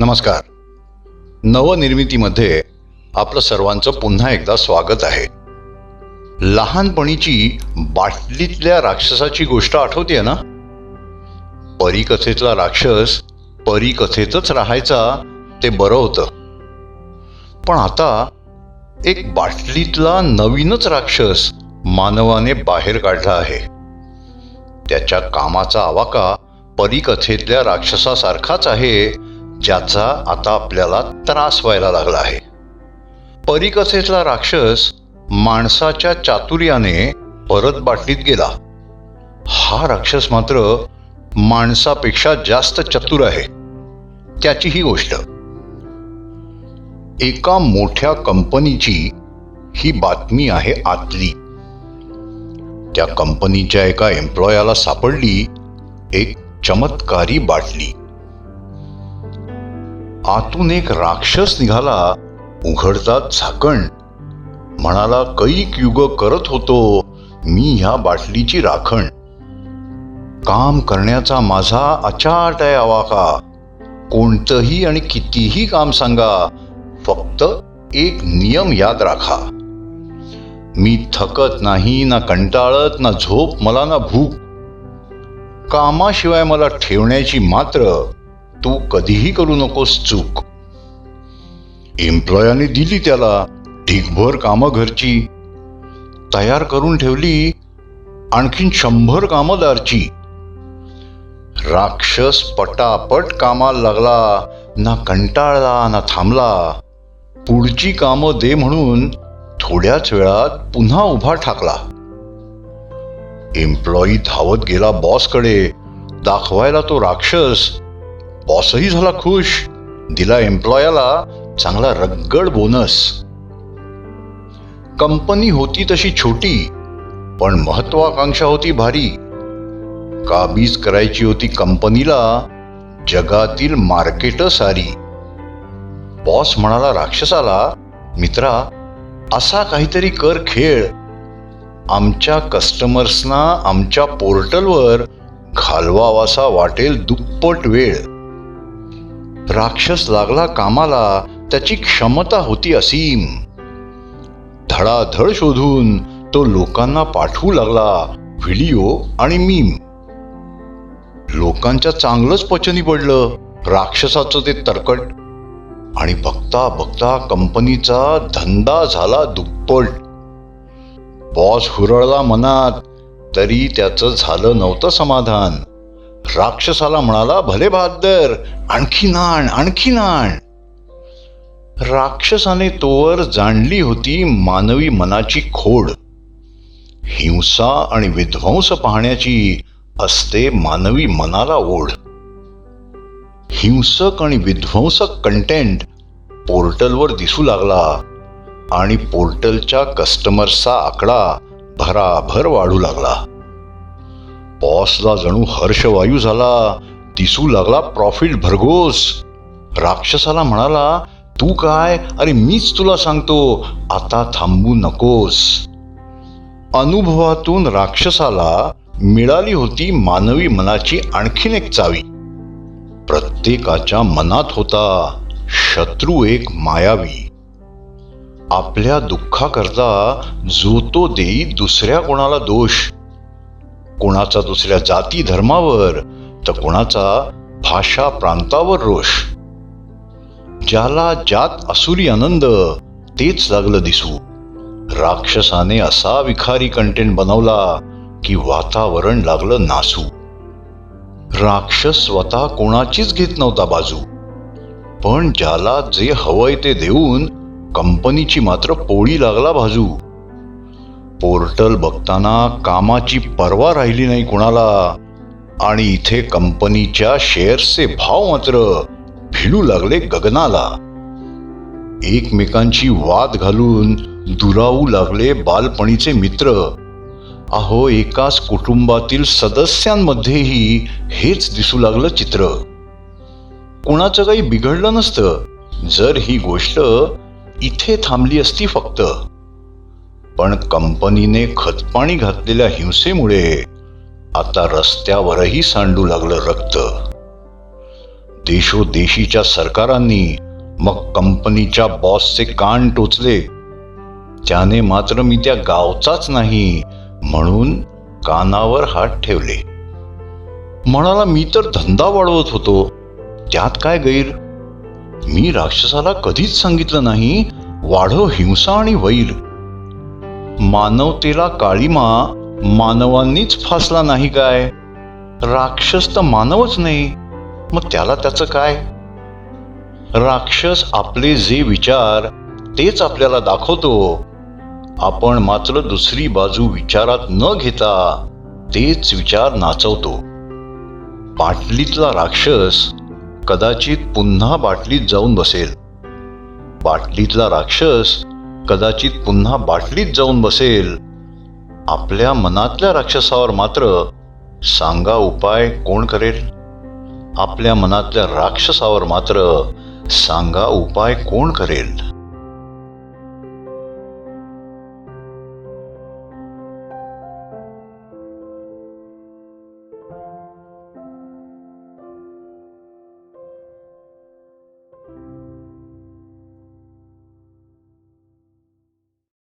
नमस्कार. नवनिर्मितीमध्ये आपलं सर्वांचं पुन्हा एकदा स्वागत आहे. लहानपणीची बाटलीतल्या राक्षसाची गोष्ट आठवते ना? परीकथेतला राक्षस परीकथेतच राहायचा ते बरं होतं. पण आता एक बाटलीतला नवीनच राक्षस मानवाने बाहेर काढला आहे. त्याच्या कामाचा आवाका परीकथेतल्या राक्षसासारखाच आहे ज्याचा आता आपल्याला त्रास व्हायला लागला आहे. परिकसेतला राक्षस माणसाच्या चातुर्याने परत बाटलीत गेला. हा राक्षस मात्र माणसापेक्षा जास्त चतुर आहे. त्याची ही गोष्ट. एका मोठ्या कंपनीची ही बातमी आहे आतली. त्या कंपनीच्या एका एम्प्लॉयाला सापडली एक चमत्कारी बाटली. आतून एक राक्षस निघाला उघडतात झाकण. म्हणाला कैक युग करत होतो मी ह्या बाटलीची राखण. काम करण्याचा माझा अचाट आहे आवाका. कोणतंही आणि कितीही काम सांगा फक्त एक नियम याद राखा. मी थकत नाही ना कंटाळत ना झोप मला ना भूक. कामाशिवाय मला ठेवण्याची मात्र तू कधीही करू नकोस चूक. एम्प्लॉयाने दिली त्याला ढीकभर कामं घरची. तयार करून ठेवली आणखीन शंभर कामदारची. राक्षस पटापट कामाला लागला ना कंटाळला ना थांबला. पुढची कामं दे म्हणून थोड्याच वेळात पुन्हा उभा ठाकला. एम्प्लॉई धावत गेला बॉसकडे दाखवायला तो राक्षस बॉसही झाला खुश. दिला एम्प्लॉयाला चांगला रगड बोनस कंपनी होती तशी छोटी पण महत्वाकांक्षा होती भारी. काबीज करायची होती कंपनीला जगातील मार्केट सारी. बॉस म्हणाला राक्षसाला मित्रा असा काहीतरी कर खेळ. आमच्या कस्टमर्सना आमच्या पोर्टलवर घालवावासा वाटेल दुप्पट वेळ. राक्षस लागला कामाला त्याची क्षमता होती असीम. धडाधड शोधून तो लोकांना पाठवू लागला व्हिडिओ आणि मीम. लोकांच्या चांगलंच पचनी पडलं राक्षसाचं ते तरकट. आणि बघता बघता कंपनीचा धंदा झाला दुप्पट. बॉस हुरळला मनात तरी त्याचं झालं नव्हतं समाधान. राक्षसाला म्हणाला भले बहादर आणखी नाण आणखी नाण. राक्षसाने तोवर जाणली होती मानवी मनाची खोड. हिंसा आणि विध्वंस पाहण्याची असते मानवी मनाला ओढ. हिंसक आणि विध्वंसक कंटेंट पोर्टलवर दिसू लागला आणि पोर्टलच्या कस्टमर्सचा आकडा भराभर वाढू लागला. बॉसला जणू हर्षवायू झाला. दिसू लागला प्रॉफिट भरघोस. राक्षसाला म्हणाला तू काय? अरे मीच तुला सांगतो आता थांबू नकोस. अनुभवातून राक्षसाला मिळाली होती मानवी मनाची आणखीन एक चावी. प्रत्येकाच्या मनात होता शत्रू एक मायावी. आपल्या दुःखाकरता जो तो देई दुसऱ्या कोणाला दोष. कोणाचा दुसऱ्या जाती धर्मावर तर कोणाचा भाषा प्रांतावर रोष. ज्याला जात असुरी आनंद तेच लागलं दिसू. राक्षसाने असा विखारी कंटेंट बनवला की वातावरण लागलं नासू. राक्षस स्वतः कोणाचीच घेत नव्हता बाजू. पण ज्याला जे हवंय ते देऊन कंपनीची मात्र पोळी लागला बाजू. पोर्टल बघताना कामाची पर्वा राहिली नाही कुणाला. आणि इथे कंपनीच्या शेअर्सचे भाव मात्र भिडू लागले गगनाला. एकमेकांची वाद घालून दुरावू लागले बालपणीचे मित्र. अहो एकाच कुटुंबातील सदस्यांमध्येही हेच दिसू लागलं चित्र. कुणाचं काही बिघडलं नसतं. जर ही गोष्ट इथे थांबली असती फक्त. पण कंपनीने खतपाणी घातलेल्या हिंसेमुळे आता रस्त्यावरही सांडू लागलं रक्त. देशोदेशीच्या सरकारांनी मग कंपनीच्या बॉसचे कान टोचले. त्याने मात्र मी त्या गावचाच नाही म्हणून कानावर हात ठेवले. म्हणाला मी तर धंदा वाढवत होतो. त्यात काय गैर? मी राक्षसाला कधीच सांगितलं नाही वाढव हिंसा आणि वैर. मानवतेला काळीमा मानवांनीच फासला नाही काय? राक्षस तर मानवच नाही. मग त्याला त्याचं काय? राक्षस आपले जे विचार तेच आपल्याला दाखवतो. आपण मात्र दुसरी बाजू विचारात न घेता तेच विचार नाचवतो. बाटलीतला राक्षस कदाचित पुन्हा बाटलीत जाऊन बसेल. बाटलीतला राक्षस कदाचित पुन्हा बाटलीत जाऊन बसेल. आपल्या मनातल्या राक्षसावर मात्र सांगा उपाय कोण करेल? आपल्या मनातल्या राक्षसावर मात्र सांगा उपाय कोण करेल?